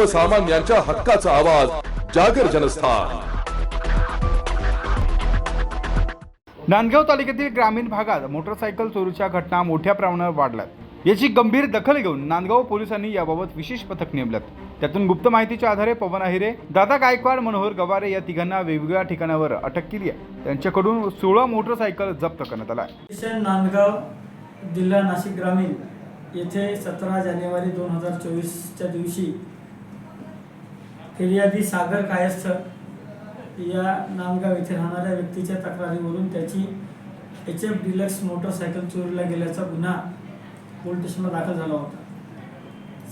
सर्वसामान्यांच्या हक्काचा आवाज जागर जनस्थान. नांदगाव तालुक्यातील ग्रामीण भागात मोटरसायकल चोरीच्या घटना मोठ्या प्रमाणावर वाढल्यात. याची गंभीर दखल घेऊन नांदगाव पोलिसांनी याबाबत विशेष पथक नेमल्यात. त्यातून गुप्त माहितीच्या आधारे पवन अहिरे दादा गायकवाड मनोहर गवारे या तिघांना वेगवेगळ्या ठिकाणावर अटक केली आहे. त्यांच्याकडून सोळा मोटरसायकल जप्त करण्यात आला आहे नांदगाव जिल्हा नाशिक ग्रामीण येथे सतरा जानेवारी दोन हजार चोवीसच्या दिवशी फिर्यादी सागर कायस्थ या नांदगाव येथे राहणाऱ्या व्यक्तीच्या तक्रारीवरून त्याची एच एफ डिलक्स मोटरसायकल चोरीला गेल्याचा गुन्हा पोलीस स्टेशनला दाखल झाला होता.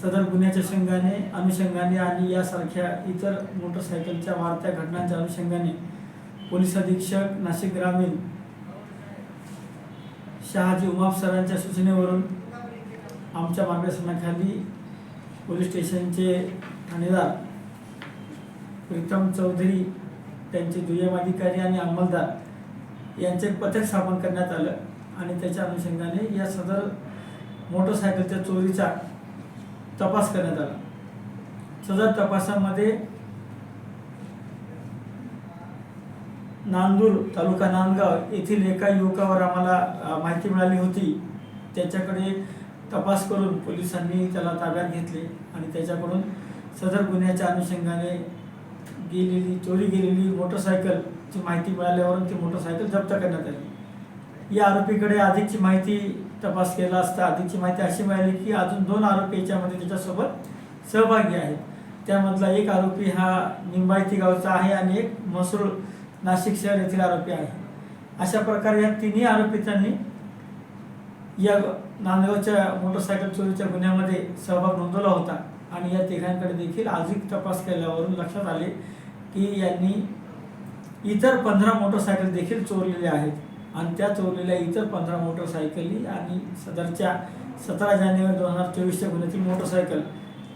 सदर गुन्ह्याच्या शंगाने अनुषंगाने आणि यासारख्या इतर मोटरसायकलच्या वाढत्या घटनांच्या अनुषंगाने पोलीस अधीक्षक नाशिक ग्रामीण शहाजी उमाप सरांच्या सूचनेवरून आमच्या मार्गदर्शनाखाली पोलीस स्टेशनचे ठाणेदार प्रीतम चौधरी त्यांचे दुय्यम अधिकारी आणि अंमलदार यांचे एक पथक स्थापन करण्यात आलं आणि त्याच्या अनुषंगाने या सदर मोटरसायकलच्या चोरीचा तपास करण्यात आला. सदर तपासामध्ये नांदूर तालुका नांदगाव येथील एका युवकावर आम्हाला माहिती मिळाली होती. त्याच्याकडे तपास करून पोलिसांनी त्याला ताब्यात घेतले आणि त्याच्याकडून सदर गुन्ह्याच्या अनुषंगाने गेलेली चोरी गेलेली मोटरसायकलची माहिती मिळाल्यावरून ती मोटरसायकल जप्त करण्यात आली. या आरोपीकडे अधिकची माहिती तपास केला असता अधिकची माहिती अशी मिळाली की अजून दोन आरोपी याच्यामध्ये त्याच्यासोबत सहभागी आहेत. त्यामधला एक आरोपी हा निंबायती गावचा आहे आणि एक म्हसूळ नाशिक शहर येथील आरोपी आहे. अशा प्रकारे या तिन्ही आरोपितांनी या नांदगावच्या मोटरसायकल चोरीच्या गुन्ह्यामध्ये सहभाग नोंदवला होता. आणि या तिघांकडे देखील अधिक तपास केल्यावरून लक्षात आले की यांनी इतर पंधरा मोटरसायकल देखील चोरलेल्या आहेत. आणि त्या चोरलेल्या इतर पंधरा मोटरसायकली आणि सदरच्या सतरा जानेवारी दोन हजार चोवीसच्या गुन्ह्यातील मोटरसायकल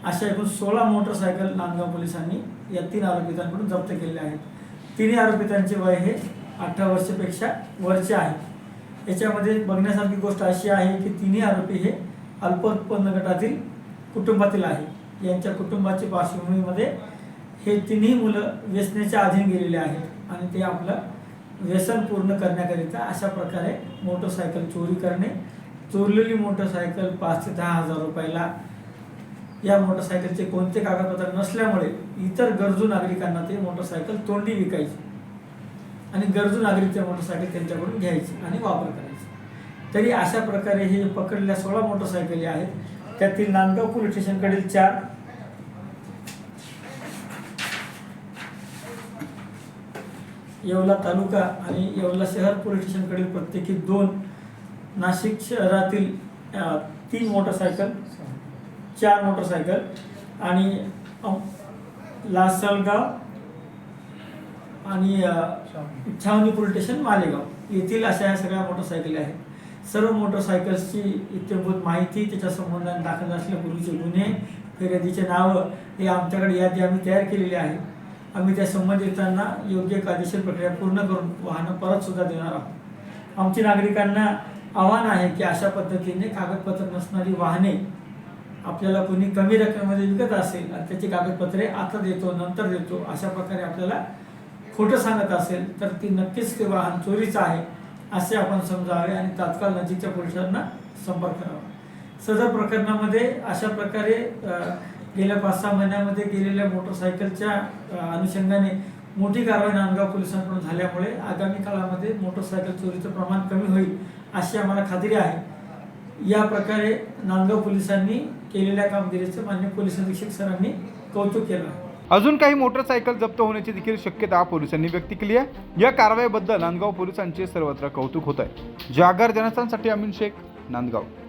अशा एकूण सोळा मोटरसायकल नांदगाव पोलिसांनी या तीन आरोपितांकडून जप्त केलेल्या आहेत. तिन्ही आरोपितांचे वय हे अठरा वर्षापेक्षा वरचे आहे. याच्यामध्ये बघण्यासारखी गोष्ट अशी आहे की तिन्ही आरोपी हे अल्पोत्पन्न गटातील कुटुंबातील आहे यांच्या कुटुंबाच्या पार्श्वभूमीमध्ये हे तिन्ही मुलं व्यसनेच्या अधीन गेलेले आहेत आणि ते आपलं व्यसन पूर्ण करण्याकरिता अशा प्रकारे मोटरसायकल चोरी करणे चोरलेली मोटरसायकल पाच ते दहा हजार रुपयाला या मोटरसायकलचे कोणते कागदपत्र नसल्यामुळे इतर गरजू नागरिकांना ते मोटरसायकल तोंडी विकायची आणि गरजू नागरिक त्या मोटरसायकल त्यांच्याकडून घ्यायची आणि वापर करायची. तरी अशा प्रकारे हे पकडलेल्या सोळा मोटरसायकली आहेत. त्यातील नांदगाव पोलीस स्टेशनकडील चार येवला तालुका आणि येवला शहर पोलीस स्टेशनकडील प्रत्येकी दोन नाशिक शहरातील तीन मोटरसायकल चार मोटरसायकल आणि लासलगाव आणि छावणी पोलीस स्टेशन मालेगाव. येथील अशा या सगळ्या मोटरसायकली आहेत. सर्व मोटरसायकल्सची इत्यंभूत माहिती त्याच्या संबंधाने दाखल असल्यापूर्वीचे गुन्हे फिर्यादीचे नावं हे आमच्याकडे यादी आम्ही तयार केलेली आहे आम्ही त्या संबंधितांना योग्य कायदेशीर प्रक्रिया पूर्ण करून वाहनं परत सुद्धा देणार आहोत. आमची नागरिकांना आव्हान आहे की अशा पद्धतीने कागदपत्र नसणारी वाहने आपल्याला कोणी कमी रकमेमध्ये विकत असेल आणि त्याची कागदपत्रे आता देतो नंतर देतो अशा प्रकारे आपल्याला खोटं सांगत असेल तर ती नक्कीच ते वाहन चोरीचं आहे असे आपण समजावे आणि तात्काळ नजीकच्या पोलिसांना संपर्क करावा. सदर प्रकरणामध्ये अशा प्रकारे गेल्या पाच सहा महिन्यामध्ये गेलेल्या मोटरसायकलच्या अनुषंगाने मोठी कारवाई नांदगाव पोलिसांकडून झाल्यामुळे आगामी काळामध्ये मोटरसायकल चोरीचं प्रमाण कमी होईल अशी आम्हाला खात्री आहे. या प्रकारे नांदगाव पोलिसांनी केलेल्या कामगिरीचं मान्य पोलीस अधीक्षक सरांनी कौतुक केलं आहे. अजून काही मोटरसायकल जप्त होण्याची देखील शक्यता पोलिसांनी व्यक्त केली आहे. या कारवाईबद्दल नांदगाव पोलिसांचे सर्वत्र कौतुक होत आहे. जागर जनस्थानसाठी अमीन शेख नांदगाव.